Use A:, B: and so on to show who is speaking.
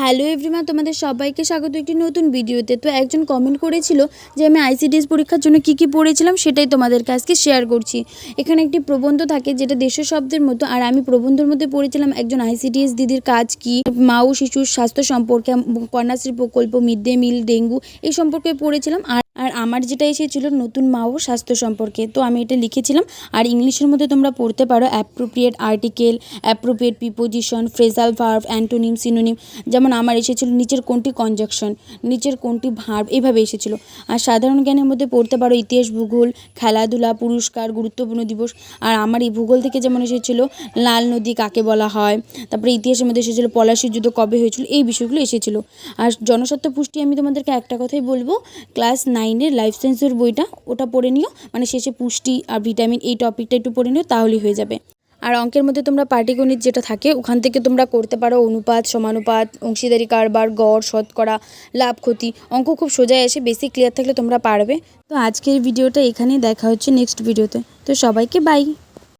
A: Hello এভরিমা তোমাদের সবাইকে স্বাগত একটি নতুন ভিডিওতে। তো একজন কমেন্ট করেছিল যে, আমি আইসিডিএস পরীক্ষার জন্য কি কি পড়েছিলাম সেটাই তোমাদেরকে আজকে শেয়ার করছি। এখানে একটি প্রবন্ধ থাকে যেটা দেশের শব্দের মতো, আর আমি প্রবন্ধের মধ্যে পড়েছিলাম একজন আইসিডিএস দিদির কাজ কি মা ও শিশুর স্বাস্থ্য সম্পর্কে, কন্যাশ্রী প্রকল্প, মিড ডে মিল, ডেঙ্গু, এই সম্পর্কে পড়েছিলাম। আর আর আমার যেটা এসেছিল নতুন মা ও স্বাস্থ্য সম্পর্কে, তো আমি এটা লিখেছিলাম। আর ইংলিশের মধ্যে তোমরা পড়তে পারো appropriate article appropriate preposition phrasal verb antonym synonym যেমন আমার এসেছিল নিচের কোনটি কনজাকশন নিচের কোনটি ভার্ব এইভাবে এসেছিল। আর সাধারণ জ্ঞানের মধ্যে পড়তে পারো ইতিহাস, ভূগোল, খেলাধুলা, পুরস্কার, গুরুত্বপূর্ণ দিবস। আর আমার এই ভূগোল থেকে যেমন এসেছিল, লাল নদী কাকে বলা হয়, তারপরে ইতিহাসের মধ্যে এসেছিল পলাশির যুদ্ধ কবে হয়েছিল, এই বিষয়গুলো এসেছিল। আর জনস্বাস্থ্য পুষ্টি আমি তোমাদেরকে একটা কথাই বলব ক্লাস নাইনের লাইফ সায়েন্সের বইটা ওটা পড়ে নিও। মানে শেষে পুষ্টি আর ভিটামিন এই টপিকটা একটু পড়ে নিও, তাহলেই হয়ে যাবে। আর অঙ্কের মধ্যে তোমরা পাটিগণিত যেটা থাকে, ওখান থেকে তোমরা করতে পারো অনুপাত, সমানুপাত, অংশীদারি কারবার, গড়, শতকরা, লাভ, ক্ষতি। অঙ্ক খুব সোজায় এসে বেশি ক্লিয়ার থাকলে তোমরা পারবে। তো আজকের ভিডিওটা এখানেই দেখা হচ্ছে নেক্সট ভিডিওতে তো। সবাইকে বাই